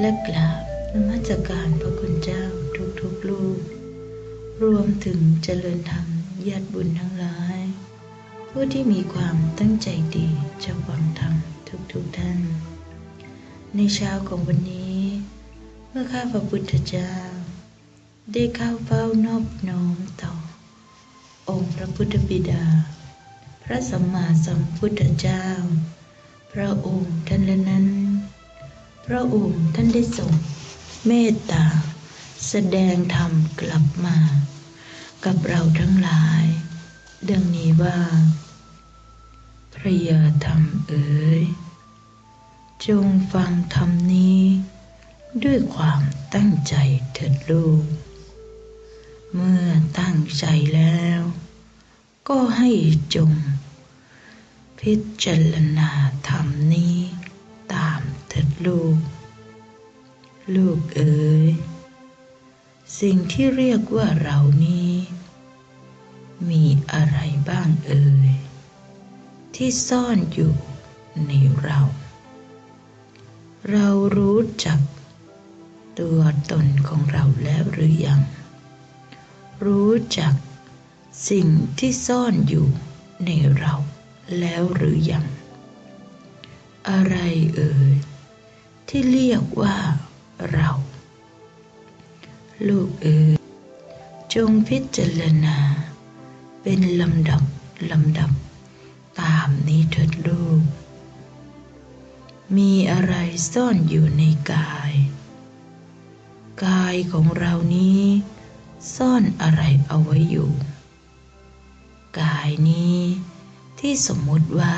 และกราบนมัสการพระคุณเจ้าทุกๆลูก รวมถึงเจริญธรรมญาติบุญทั้งหลาย ผู้ที่มีความตั้งใจดีจะหวังธรรมทุกๆท่าน ในเช้าของวันนี้ เมื่อข้าพระพุทธเจ้า ได้เข้าเฝ้านอบน้อมต่อ องค์พระพุทธบิดา พระสัมมาสัมพุทธเจ้า พระองค์ท่านละนั้น พระองค์ท่านได้ทรงเมตตา แสดงธรรมกลับมา กับเราทั้งหลาย ดังนี้ว่า พระยาธรรมเอ๋ยจงฟังธรรมนี้ ด้วยความตั้งใจเถิดลูก เมื่อตั้งใจแล้ว ก็ให้จง พิจารณาธรรมนี้ ลูก ลูกเอ๋ย สิ่งที่เรียกว่าเรานี้ มีอะไรบ้างเอ่ย ที่ซ่อนอยู่ในเรา เรารู้จักตัวตนของเราแล้วหรือยัง รู้จักสิ่งที่ซ่อนอยู่ในเราแล้วหรือยัง อะไรเอ่ย ที่เรียกว่าเรา ลูกเอ๋ยจงพิจารณา เป็นลำดับลำดับ ตามนี้เถิดลูก มีอะไรซ่อนอยู่ในกาย กายของเรานี้ซ่อนอะไรเอาไว้อยู่ กายนี้ที่สมมุติว่า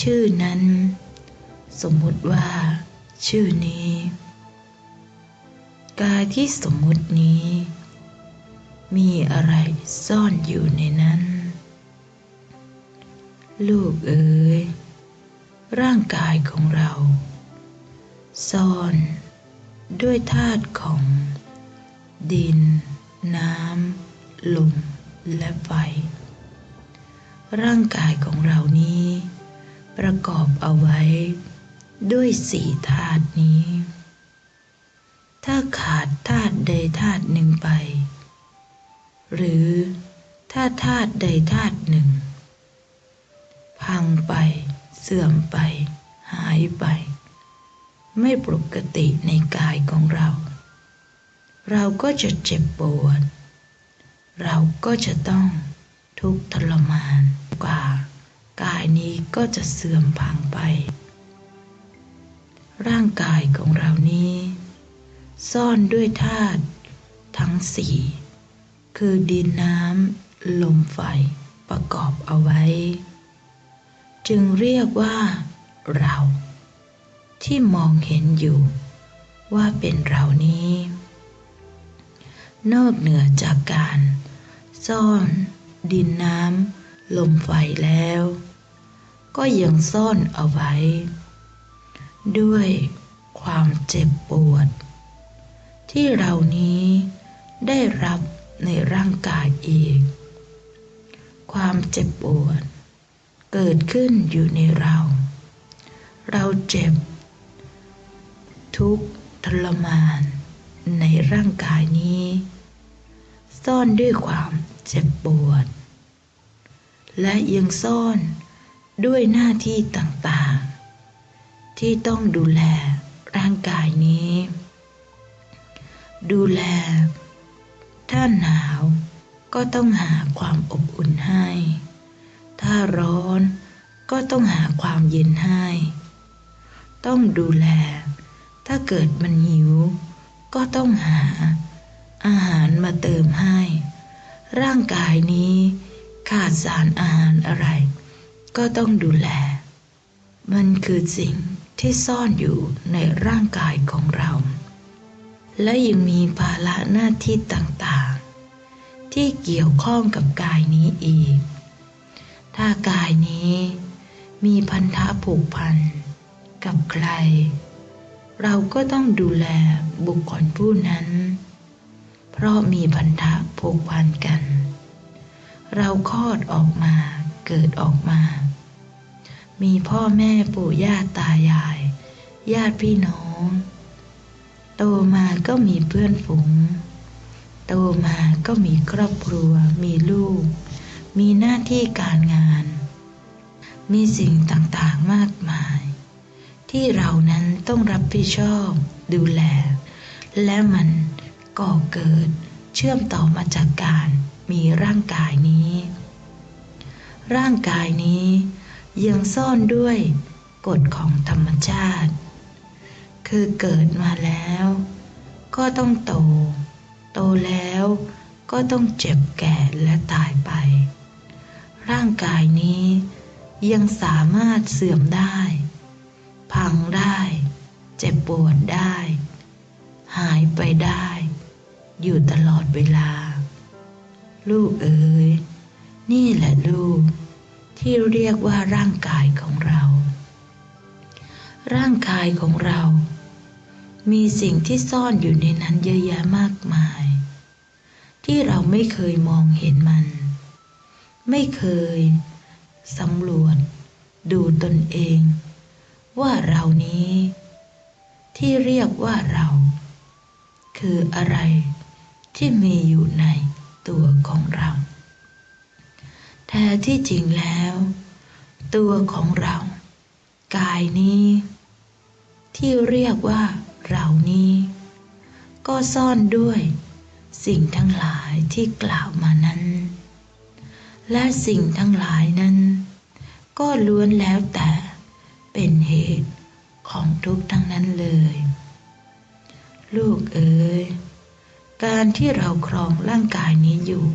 ชื่อนั้น สมมุติว่า ชื่อนี้ กายที่สมมุตินี้ มีอะไรซ่อนอยู่ในนั้น ลูกเอ๋ยร่างกายของเรา ซ่อนด้วยธาตุของ ดิน น้ำ ลม และไฟ ร่างกายของเรานี้ ประกอบเอาไว้ ด้วยสี่ธาตุนี้ ถ้าขาดธาตุใดธาตุหนึ่งไป หรือถ้าธาตุใดธาตุหนึ่ง พังไป เสื่อมไป หายไป ไม่ปกติในกายของเรา เราก็จะเจ็บปวด เราก็จะต้องทุกข์ทรมานกว่ากายนี้ก็จะเสื่อมพังไป ร่างกายของเรานี้ ซ่อนด้วยธาตุทั้งสี่คือดินน้ำลมไฟประกอบเอาไว้ จึงเรียกว่า เรา ที่มองเห็นอยู่ว่าเป็นเรานี้ นอกเหนือจากการ ซ่อน ดินน้ำลมไฟแล้ว ก็ยังซ่อนเอาไว้ ด้วยความเจ็บปวด ที่เรานี้ได้รับในร่างกายอีก ความเจ็บปวด เกิดขึ้นอยู่ในเรา เราเจ็บ ทุกทรมานในร่างกายนี้ ซ่อนด้วยความเจ็บปวด และยังซ่อนด้วยหน้าที่ต่าง ที่ต้องดูแลร่างกายนี้ ดูแล ถ้าหนาวก็ต้องหาความอบอุ่นให้ ถ้าร้อนก็ต้องหาความเย็นให้ ต้องดูแล ถ้าเกิดมันหิว ก็ต้องหา อาหารมาเติมให้ ร่างกายนี้ ขาดสารอาหารอะไร ก็ต้องดูแล มันคือสิ่ง ที่ซ่อนอยู่ในร่างกายของเรา และยังมีภาระหน้าที่ต่างๆ ที่เกี่ยวข้องกับกายนี้อีก ถ้ากายนี้มีพันธะผูกพันกับใคร เราก็ต้องดูแลบุคคลผู้นั้น เพราะมีพันธะผูกพันกัน เราคลอดออกมาเกิดออกมา มีพ่อแม่ปู่ย่าตายาย ญาติพี่น้อง โตมาก็มีเพื่อนฝูง โตมาก็มีครอบครัว มีลูก มีหน้าที่การงาน มีสิ่งต่างๆมากมาย ที่เรานั้นต้องรับผิดชอบ ดูแล และมันก่อเกิดเชื่อมต่อมาจากการมีร่างกายนี้ ร่างกายนี้ ยังซ่อนด้วยกฎของธรรมชาติ คือเกิดมาแล้ว ก็ต้องโต โตแล้วก็ต้องเจ็บแก่และตายไป ร่างกายนี้ยังสามารถเสื่อมได้ พังได้ เจ็บปวดได้ หายไปได้ อยู่ตลอดเวลา ลูกเอ๋ยนี่แหละลูก ที่เรียกว่าร่างกายของเรา ร่างกายของเรา มีสิ่งที่ซ่อนอยู่ในนั้นเยอะแยะมากมาย ที่เราไม่เคยมองเห็นมัน ไม่เคยสำรวจดูตนเอง ว่าเรานี้ ที่เรียกว่าเรา คืออะไรที่มีอยู่ในตัวของเรา แท้ที่จริงแล้ว ตัวของเรา กายนี้ ที่เรียกว่าเรานี้ ก็ซ่อนด้วย สิ่งทั้งหลายที่กล่าวมานั้น และสิ่งทั้งหลายนั้น ก็ล้วนแล้วแต่เป็นเหตุของทุกข์ทั้งนั้นเลย ลูกเอ๋ยการที่เราครองร่างกายนี้อยู่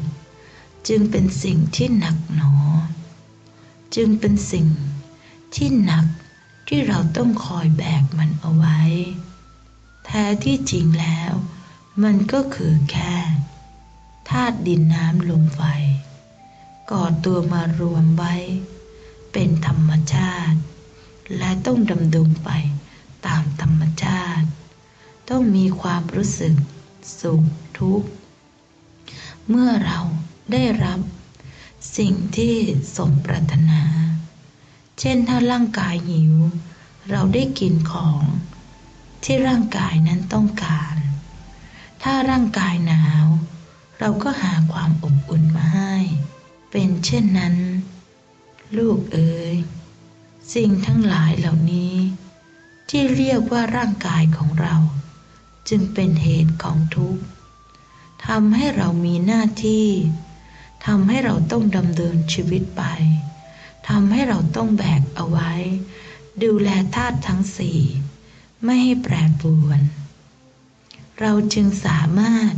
จึงเป็นสิ่งที่หนักหนอ จึงเป็นสิ่งที่หนักที่เราต้องคอยแบกมันเอาไว้ แท้ที่จริงแล้ว มันก็คือแค่ธาตุดินน้ำลมไฟก่อตัวมารวมไว้ เป็นธรรมชาติ และต้องดำดงไปตามธรรมชาติ ต้องมีความรู้สึกสุขทุกข์ เมื่อเรา ได้รับ สิ่งที่สมปรารถนา เช่นถ้าร่างกายหิว เราได้กินของ ที่ร่างกายนั้นต้องการ ถ้าร่างกายหนาว เราก็หาความอบอุ่นมาให้ เป็นเช่นนั้น ลูกเอ๋ยสิ่งทั้งหลายเหล่านี้ ที่เรียกว่าร่างกายของเรา จึงเป็นเหตุของทุกข์ทำให้เรามีหน้าที่ ทำให้เราต้องดำเนินชีวิตไปทำให้เราต้องแบกเอาไว้ ดูแลธาตุทั้งสี่ไม่ให้แปรปรวน เราจึงสามารถ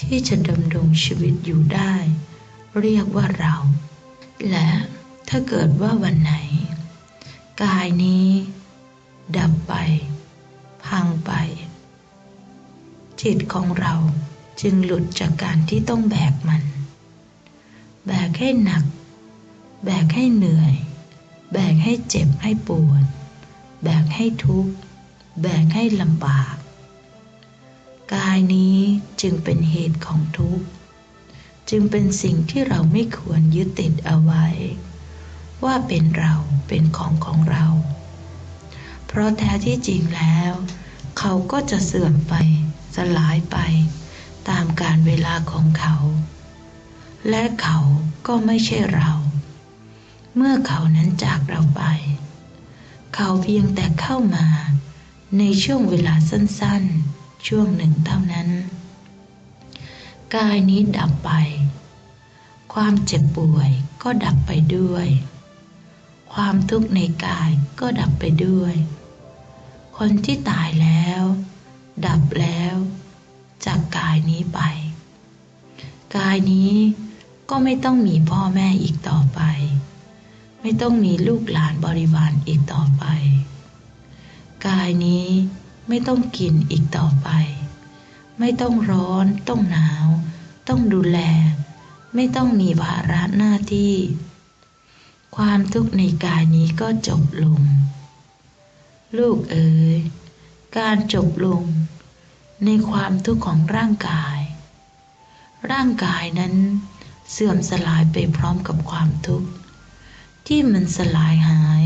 ที่จะดำรงชีวิตอยู่ได้ เรียกว่าเรา และถ้าเกิดว่าวันไหน กายนี้ ดับไป พังไป จิตของเราจึงหลุดจากการที่ต้องแบกมัน แบกให้หนัก แบกให้เหนื่อย แบกให้เจ็บให้ปวด แบกให้ทุกข์ แบกให้ลำบาก กายนี้จึงเป็นเหตุของทุกข์ จึงเป็นสิ่งที่เราไม่ควรยึดติดเอาไว้ ว่าเป็นเราเป็นของของเรา เพราะแท้ที่จริงแล้ว เขาก็จะเสื่อมไป สลายไป ตามการเวลาของเขา และเขาก็ไม่ใช่เรา เมื่อเขานั้นจากเราไป เขาเพียงแต่เข้ามา ในช่วงเวลาสั้นๆ ช่วงหนึ่งเท่านั้น กายนี้ดับไป ความเจ็บป่วยก็ดับไปด้วย ความทุกข์ในกายก็ดับไปด้วย คนที่ตายแล้ว ดับแล้ว จากกายนี้ไป กายนี้ ก็ไม่ต้องมีพ่อแม่อีกต่อไป ไม่ต้องมีลูกหลานบริวารอีกต่อไป กายนี้ไม่ต้องกินอีกต่อไป ไม่ต้องร้อน ต้องหนาว ต้องดูแล ไม่ต้องมีภาระหน้าที่ ความทุกข์ในกายนี้ก็จบลง ลูกเอ๋ยการจบลง ในความทุกข์ของร่างกาย ร่างกายนั้น เสื่อมสลายไปพร้อมกับความทุกข์ ที่มันสลายหาย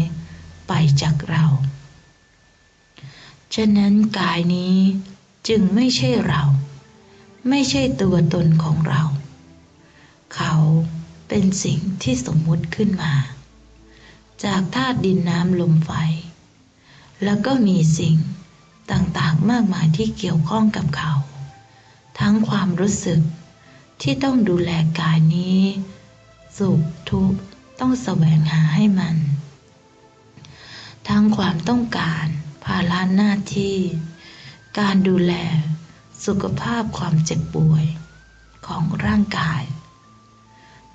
ไปจากเรา ฉะนั้นกายนี้จึงไม่ใช่เรา ไม่ใช่ตัวตนของเรา เขาเป็นสิ่งที่สมมุติขึ้นมา จากธาตุดินน้ำลมไฟ แล้วก็มีสิ่งต่างๆมากมายที่เกี่ยวข้องกับเขา ทั้งความรู้สึก ที่ต้องดูแลกายนี้ สุขทุกข์ต้องแสวงหาให้มัน ทั้งความต้องการภาระหน้าที่ การดูแล สุขภาพความเจ็บป่วย ของร่างกาย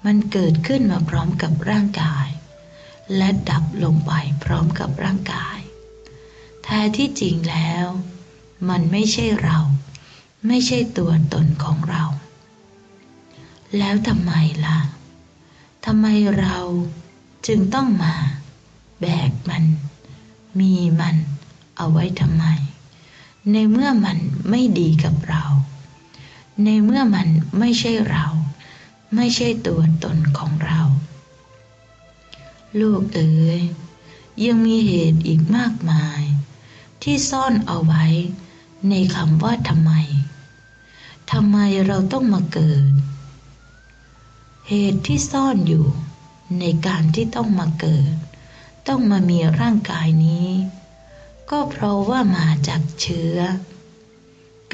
มันเกิดขึ้นมาพร้อมกับร่างกาย และดับลงไปพร้อมกับร่างกาย แท้ที่จริงแล้ว มันไม่ใช่เรา ไม่ใช่ตัวตนของเรา แล้วทำไมล่ะทำไมเราจึงต้องมา แบกมัน มีมันเอาไว้ทำไม ในเมื่อมันไม่ดีกับเรา ในเมื่อมันไม่ใช่เรา ไม่ใช่ตัวตนของเรา ลูกเอ๋ยยังมีเหตุอีกมากมาย ที่ซ่อนเอาไว้ ในคำว่าทำไมทำไมเราต้องมาเกิด เหตุที่ซ่อนอยู่ในการที่ต้องมาเกิด ต้องมามีร่างกายนี้ ก็เพราะว่ามาจากเชื้อ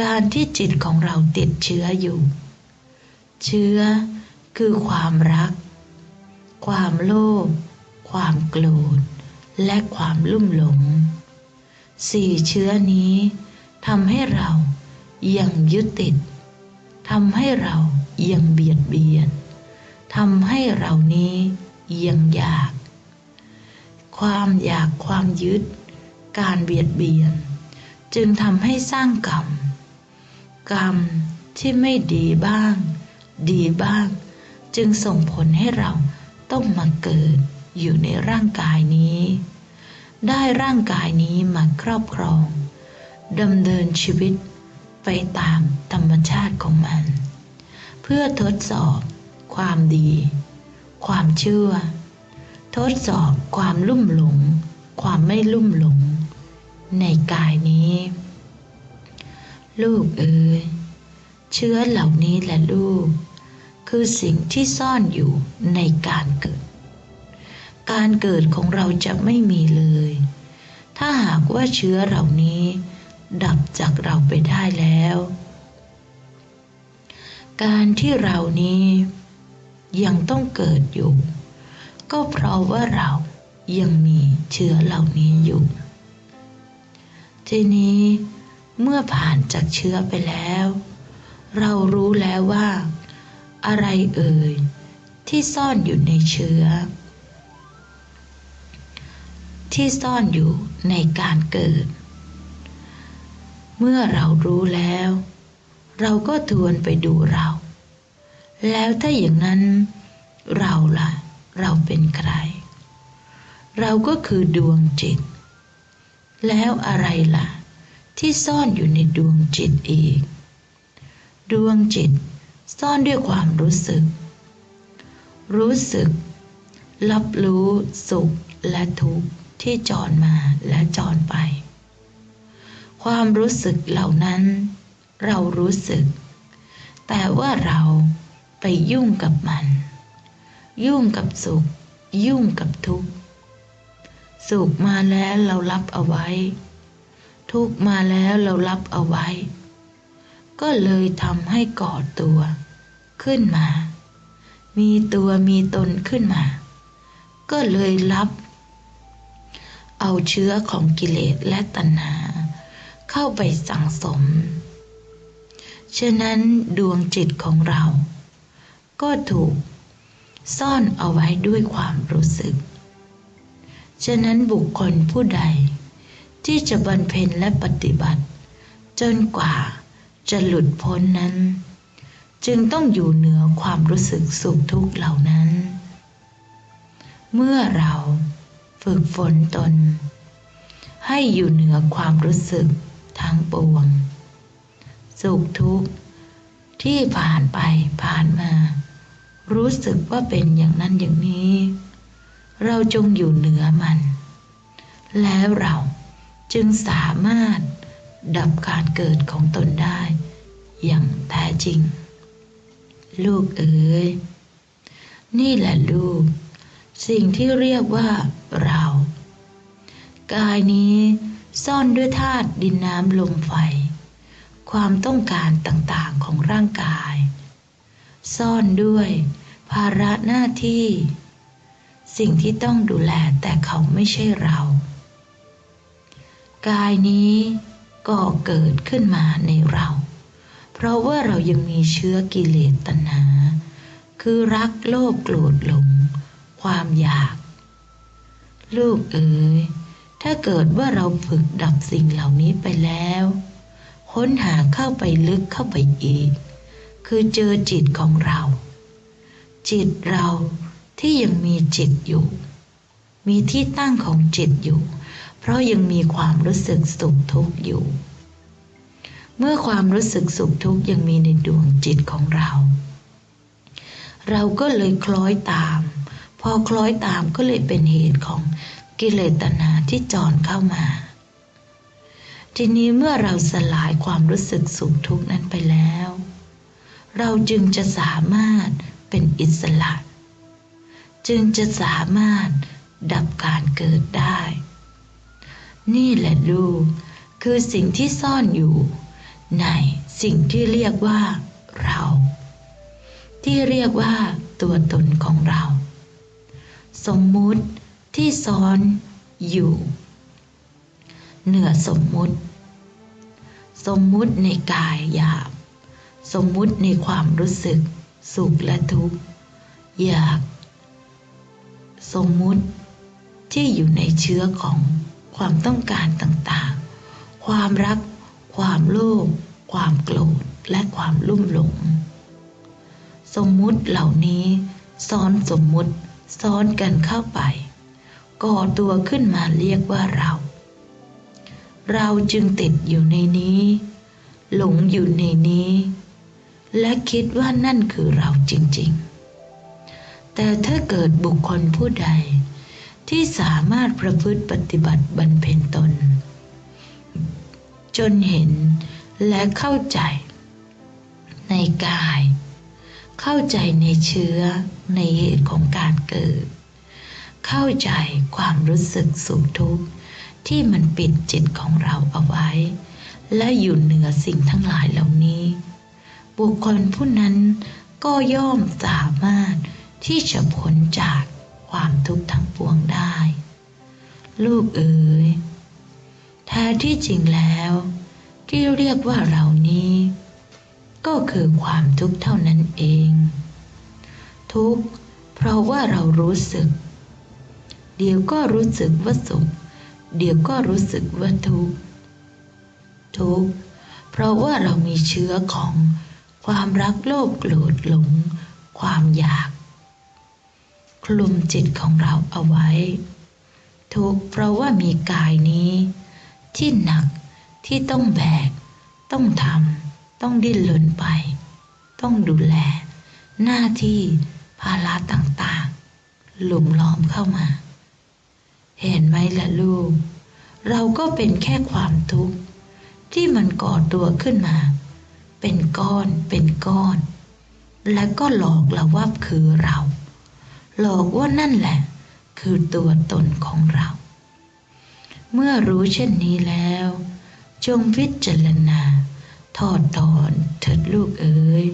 การที่จิตของเราติดเชื้ออยู่ เชื้อคือความรัก ความโลภความโกรธและความลุ่มหลง สี่เชื้อนี้ทำให้เรายังยึดติดทำให้เรายังเบียดเบียน ทำให้เรานี้ยังอยาก ความอยากความยึด การเบียดเบียน จึงทำให้สร้างกรรม กรรมที่ไม่ดีบ้าง ดีบ้าง จึงส่งผลให้เราต้องมาเกิดอยู่ในร่างกายนี้ ได้ร่างกายนี้มาครอบครองดำเนินชีวิตไปตามธรรมชาติของมัน เพื่อทดสอบ ความดี ความเชื่อ ทดสอบความลุ่มหลง ความไม่ลุ่มหลง ในกายนี้ ลูกเอ๋ยเชื้อเหล่านี้แหละลูก คือสิ่งที่ซ่อนอยู่ในการเกิด การเกิดของเราจะไม่มีเลย ถ้าหากว่าเชื้อเหล่านี้ ดับจากเราไปได้แล้ว การที่เรานี้ ยังต้องเกิดอยู่ ก็เพราะว่าเรายังมีเชื้อเหล่านี้อยู่ ทีนี้เมื่อผ่านจากเชื้อไปแล้ว เรารู้แล้วว่า อะไรเอ่ยที่ซ่อนอยู่ในเชื้อ ที่ซ่อนอยู่ในการเกิด เมื่อเรารู้แล้ว เราก็ทวนไปดูเรา แล้วถ้าอย่างนั้นเราล่ะ เราเป็นใคร เราก็คือดวงจิต แล้วอะไรล่ะ ที่ซ่อนอยู่ในดวงจิตอีก ดวงจิตซ่อนด้วยความรู้สึก รู้สึก รับรู้สุขและทุกข์ที่จรมาและจรไป ความรู้สึกเหล่านั้น เรารู้สึก แต่ว่าเรา ไปยุ่งกับมัน ยุ่งกับสุข ยุ่งกับทุกข์สุขมาแล้วเรารับเอาไว้ ทุกข์มาแล้วเรารับเอาไว้ ก็เลยทำให้ก่อตัว ขึ้นมา มีตัวมีตนขึ้นมา ก็เลยรับ เอาเชื้อของกิเลสและตัณหา เข้าไปสังสมฉะนั้นดวงจิตของเรา ก็ถูก ซ่อนเอาไว้ด้วยความรู้สึก ฉะนั้นบุคคลผู้ใด ที่จะบรรเพ็ญและปฏิบัติ จนกว่าจะหลุดพ้นนั้น จึงต้องอยู่เหนือความรู้สึกสุขทุกข์เหล่านั้น เมื่อเราฝึกฝนตน ให้อยู่เหนือความรู้สึกทั้งปวง สุขทุกข์ที่ผ่านไปผ่านมา รู้สึกว่าเป็นอย่างนั้นอย่างนี้ เราจงอยู่เหนือมัน แล้วเราจึงสามารถดับการเกิดของตนได้ อย่างแท้จริง ลูกเอ๋ยนี่แหละลูก สิ่งที่เรียกว่าเรา กายนี้ซ่อนด้วยธาตุดินน้ำลมไฟ ความต้องการต่างๆของร่างกาย ซ่อนด้วย ภาระหน้าที่ สิ่งที่ต้องดูแลแต่เขาไม่ใช่เรา กายนี้ก็เกิดขึ้นมาในเรา เพราะว่าเรายังมีเชื้อกิเลสตัณหา คือรักโลภโกรธหลง ความอยาก ลูกเอ๋ยถ้าเกิดว่าเราฝึกดับสิ่งเหล่านี้ไปแล้ว ค้นหาเข้าไปลึกเข้าไปอีก คือเจอจิตของเรา จิตเราที่ยังมีจิตอยู่ มีที่ตั้งของจิตอยู่ เพราะยังมีความรู้สึกสุขทุกข์อยู่ เมื่อความรู้สึกสุขทุกข์ยังมีในดวงจิตของเรา เราก็เลยคล้อยตาม พอคล้อยตามก็เลยเป็นเหตุของกิเลสตัณหาที่จรเข้ามา ทีนี้เมื่อเราสลายความรู้สึกสุขทุกข์นั้นไปแล้ว เราจึงจะสามารถเป็นอิสระ จึงจะสามารถดับการเกิดได้ นี่แหละลูกคือสิ่งที่ซ่อนอยู่ ในสิ่งที่เรียกว่าเรา ที่เรียกว่าตัวตนของเรา สมมุติที่ซ้อนอยู่ เหนือสมมุติ สมมุติในกายหยาบ สมมุติในความรู้สึก สุขและทุกข์ อยาก สมมุติที่อยู่ในเชื้อของความต้องการต่างๆ ความรัก ความโลภ ความโกรธ และความลุ่มหลง สมมุติเหล่านี้ซ้อนสมมุติซ้อนกันเข้าไป ก่อตัวขึ้นมาเรียกว่าเรา เราจึงติดอยู่ในนี้ หลงอยู่ในนี้ และคิดว่านั่นคือเราจริงๆ แต่ถ้าเกิดบุคคลผู้ใดที่สามารถประพฤติปฏิบัติบรรเพ็ญตน จนเห็นและเข้าใจในกาย เข้าใจในเชื้อในเหตุของการเกิด เข้าใจความรู้สึกสุขทุกข์ที่มันปิดจิตของเราเอาไว้ และอยู่เหนือสิ่งทั้งหลายเหล่านี้ บุคคลผู้นั้นก็ย่อมสามารถที่จะพ้นจากความทุกข์ทั้งปวงได้ ลูกเอ๋ยแท้ที่จริงแล้ว ที่เรียกว่าเรานี้ ก็คือความทุกข์เท่านั้นเอง ทุกข์เพราะว่าเรารู้สึก เดี๋ยวก็รู้สึกว่าสุขเดี๋ยวก็รู้สึกว่าทุกข์ทุกข์เพราะว่าเรามีเชื้อของ ความรักโลภโกรธหลง ความอยาก คลุมจิตของเราเอาไว้ ทุกเพราะว่ามีกายนี้ ที่หนักที่ต้องแบก ต้องทำต้องดิ้นรนไป ต้องดูแล หน้าที่ภาระต่างๆ หลุมล้อมเข้ามา เห็นไหมล่ะลูก เราก็เป็นแค่ความทุกข์ที่มันก่อตัวขึ้นมา เป็นก้อนเป็นก้อน และก็หลอกเราว่าคือเรา หลอกว่านั่นแหละ คือตัวตนของเรา เมื่อรู้เช่นนี้แล้ว จงพิจารณาถอดถอนเถิดลูกเอ๋ย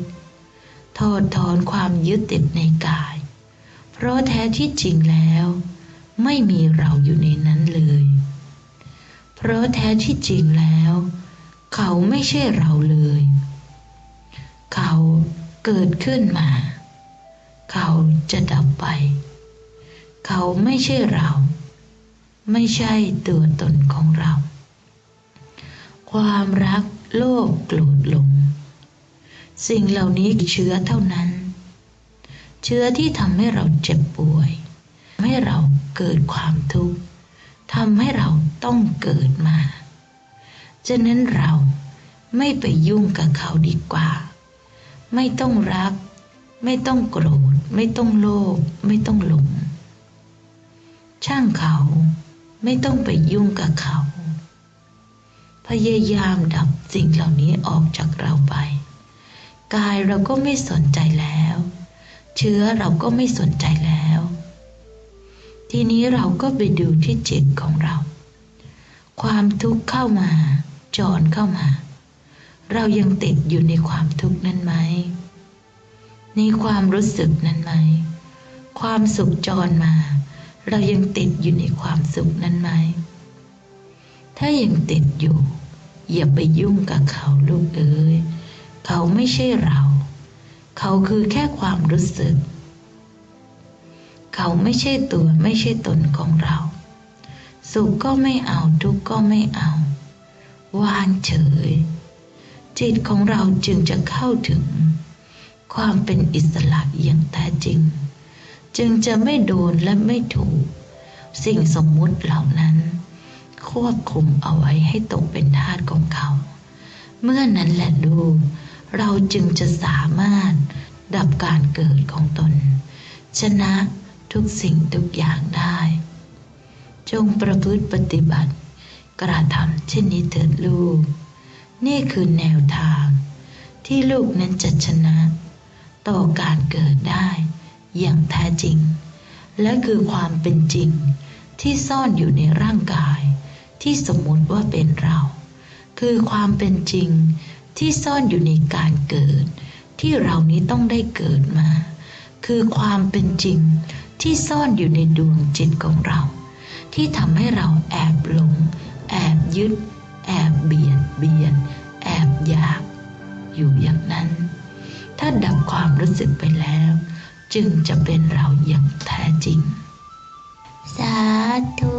ถอดถอนความยึดติดในกาย เพราะแท้ที่จริงแล้ว ไม่มีเราอยู่ในนั้นเลย เพราะแท้ที่จริงแล้ว เขาไม่ใช่เราเลย เขาเกิดขึ้นมา เขาจะดับไป เขาไม่ใช่เรา ไม่ใช่ตัวตนของเรา ความรักโลภโกรธหลง สิ่งเหล่านี้เชื้อเท่านั้น เชื้อที่ทำให้เราเจ็บป่วยทำให้เราเกิดความทุกข์ทำให้เราต้องเกิดมา ฉะนั้นเราไม่ไปยุ่งกับเขาดีกว่า ไม่ต้องรัก ไม่ต้องโกรธ ไม่ต้องโลภไม่ต้องหลง ช่างเขาไม่ต้องไปยุ่งกับเขา พยายามดับสิ่งเหล่านี้ออกจากเราไป กายเราก็ไม่สนใจแล้ว เชื้อเราก็ไม่สนใจแล้ว ทีนี้เราก็ไปดูที่จิตของเรา ความทุกข์เข้ามาจรเข้ามา เรายังติดอยู่ในความทุกข์นั้นไหม ในความรู้สึกนั้นไหม ความสุขจรมา เรายังติดอยู่ในความสุขนั้นไหม ถ้ายังติดอยู่ อย่าไปยุ่งกับเขาลูกเอ๋ย เขาไม่ใช่เรา เขาคือแค่ความรู้สึก เขาไม่ใช่ตัวไม่ใช่ตนของเรา สุขก็ไม่เอาทุกข์ก็ไม่เอา วางเฉย จิตของเราจึงจะเข้าถึง ความเป็นอิสระอย่างแท้จริง จึงจะไม่โดนและไม่ถูก สิ่งสมมุติเหล่านั้น ควบคุมเอาไว้ให้ตกเป็นทาสของเขา เมื่อนั้นแหละดูกเราจึงจะสามารถดับการเกิดของตน ชนะทุกสิ่งทุกอย่างได้ จงประพฤติปฏิบัติ กระทำเช่นนี้เถิดลูก นี่คือแนวทาง ที่ลูกนั้นจะชนะ ต่อการเกิดได้อย่างแท้จริง และคือความเป็นจริงที่ซ่อนอยู่ในร่างกาย ที่สมมติว่าเป็นเรา คือความเป็นจริงที่ซ่อนอยู่ในการเกิด ที่เรานี้ต้องได้เกิดมา คือความเป็นจริงที่ซ่อนอยู่ในดวงจิตของเรา ที่ทำให้เราแอบหลง แอบยึด แอบเบียดเบียน แอบอยาก อยู่อย่างนั้น ถ้าดับความรู้สึกไปแล้ว จึงจะเป็นเราอย่างแท้จริง สาธุ